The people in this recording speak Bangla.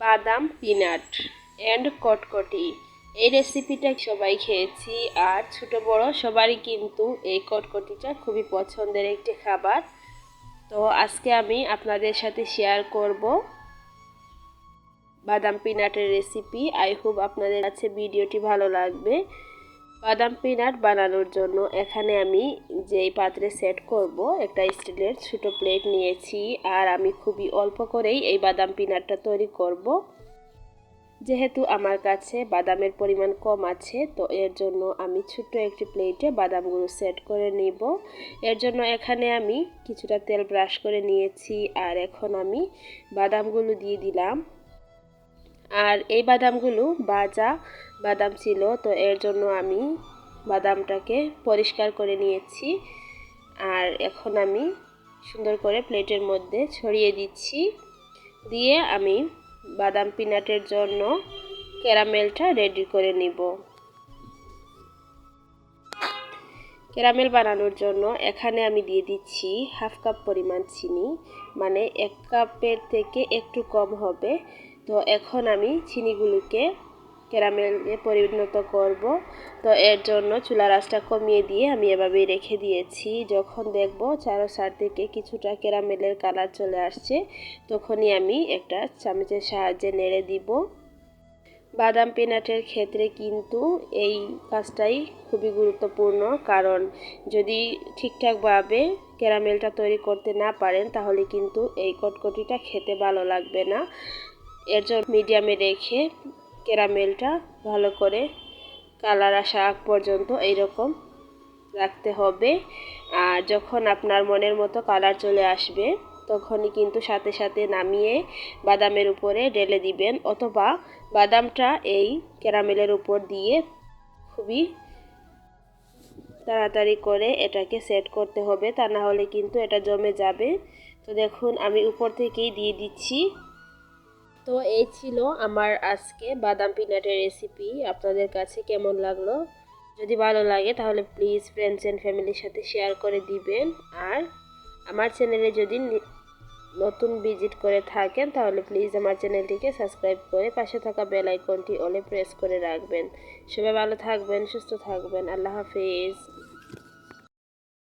বাদাম, পিনাট অ্যান্ড কটকটি। এই রেসিপিটা সবাই খেয়েছি আর ছোট বড় সবারই কিন্তু এই কটকটিটা খুবই পছন্দের একটি খাবার। তো আজকে আমি আপনাদের সাথে শেয়ার করব বাদাম, পিনাটের রেসিপি আই হোপ আপনাদের কাছে ভিডিওটি ভালো লাগবে। বাদাম পিনাট বানানোর জন্য এখানে আমি যেই পাত্রে সেট করব, একটা স্টিলের ছোটো প্লেট নিয়েছি আর আমি খুবই অল্প করেই এই বাদাম পিনাটটা তৈরি করব। যেহেতু আমার কাছে বাদামের পরিমাণ কম আছে, তো এর জন্য আমি ছোট্ট একটি প্লেটে বাদামগুলো সেট করে নিব। এর জন্য এখানে আমি কিছুটা তেল ব্রাশ করে নিয়েছি আর এখন আমি বাদামগুলো দিয়ে দিলাম। আর এই বাদামগুলো বাজা বাদাম ছিল, তো এর জন্য আমি বাদামটাকে পরিষ্কার করে নিয়েছি। আর এখন আমি সুন্দর করে প্লেটের মধ্যে ছড়িয়ে দিচ্ছি। দিয়ে আমি বাদাম পিনাটের জন্য ক্যারামেলটা রেডি করে নিব। ক্যারামেল বানানোর জন্য এখানে আমি দিয়ে দিচ্ছি হাফ কাপ পরিমাণ চিনি মানে এক কাপের থেকে একটু কম হবে। তো এখন আমি চিনিগুলোকে ক্যারামেলে পরিণত করব। তো এর জন্য চুলার আঁচটা কমিয়ে দিয়ে আমি এভাবেই রেখে দিয়েছি। যখন দেখব চারো সার থেকে কিছুটা ক্যারামেলের কালার চলে আসছে, তখনই আমি একটা চামচের সাহায্যে নেড়ে দিব। বাদাম পেনাটের ক্ষেত্রে কিন্তু এই কাজটাই খুবই গুরুত্বপূর্ণ। কারণ যদি ঠিকঠাকভাবে ক্যারামেলটা তৈরি করতে না পারেন, তাহলে কিন্তু এই কটকটিটা খেতে ভালো লাগবে না। এর জন্য মিডিয়ামে রেখে ক্যারামেলটা ভালো করে কালার আসা আগ পর্যন্ত এইরকম রাখতে হবে। আর যখন আপনার মনের মতো কালার চলে আসবে, তখনই কিন্তু সাথে সাথে নামিয়ে বাদামের উপরে ঢেলে দিবেন অথবা বাদামটা এই ক্যারামেলের উপর দিয়ে খুবই তাড়াতাড়ি করে এটাকে সেট করতে হবে। তা না হলে কিন্তু এটা জমে যাবে। তো দেখুন, আমি উপর থেকেই দিয়ে দিচ্ছি। তো এই ছিল আমার আজকে বাদাম পিনাটের রেসিপি আপনাদের কাছে কেমন লাগল? যদি ভালো লাগে, তাহলে প্লিজ ফ্রেন্ডস অ্যান্ড ফ্যামিলির সাথে শেয়ার করে দিবেন। আর আমার চ্যানেলে যদি নতুন ভিজিট করে থাকেন, তাহলে প্লিজ আমার চ্যানেলটিকে সাবস্ক্রাইব করে পাশে থাকা বেল আইকনটি অলে প্রেস করে রাখবেন। সবাই ভালো থাকবেন, সুস্থ থাকবেন। আল্লাহ হাফিজ।